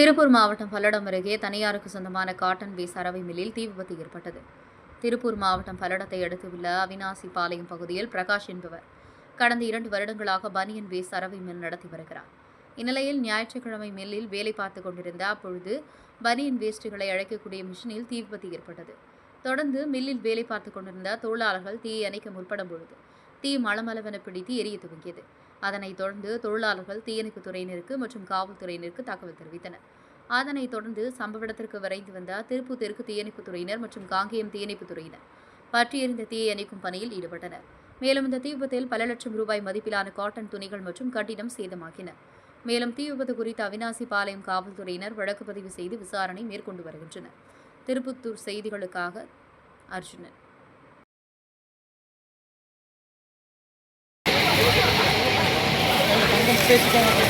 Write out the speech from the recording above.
திருப்பூர் மாவட்டம் பல்லடம் அருகே தனியாருக்கு சொந்தமான காட்டன் பேஸ் அரவை மில்லில் தீ விபத்து ஏற்பட்டது. திருப்பூர் மாவட்டம் பல்லடத்தை அடுத்துள்ள அவினாசி பாளையம் பகுதியில் பிரகாஷ் என்பவர் கடந்த இரண்டு வருடங்களாக பனியன் பேஸ் அரவை மில் நடத்தி வருகிறார். இந்நிலையில் ஞாயிற்றுக்கிழமை மில்லில் வேலை பார்த்து கொண்டிருந்த அப்பொழுது பனியன் வேஸ்ட்டுகளை அழைக்கக்கூடிய மிஷினில் தீ விபத்து ஏற்பட்டது. தொடர்ந்து மில்லில் வேலை பார்த்து கொண்டிருந்த தொழிலாளர்கள் தீயை அணைக்க முற்படும் பொழுது தீ மளமளவென பிடித்து எரிய துவங்கியது. அதனைத் தொடர்ந்து தொழிலாளர்கள் தீயணைப்புத் துறையினருக்கு மற்றும் காவல்துறையினருக்கு தகவல் தெரிவித்தனர். அதனைத் தொடர்ந்து சம்பவ இடத்திற்கு விரைந்து வந்த திருப்பூர் தெற்கு தீயணைப்புத் துறையினர் மற்றும் காங்கேயம் தீயணைப்புத் துறையினர் பற்றி எறிந்த தீயை அணைக்கும் பணியில் ஈடுபட்டனர். மேலும் இந்த தீ விபத்தில் பல லட்சம் ரூபாய் மதிப்பிலான காட்டன் துணிகள் மற்றும் கட்டிடம் சேதமாகின மேலும் தீ விபத்து குறித்து அவினாசி பாளையம் காவல்துறையினர் வழக்கு பதிவு செய்து விசாரணை மேற்கொண்டு வருகின்றனர். திருப்புத்தூர் செய்திகளுக்காக அர்ஜுனன். けしかなくて。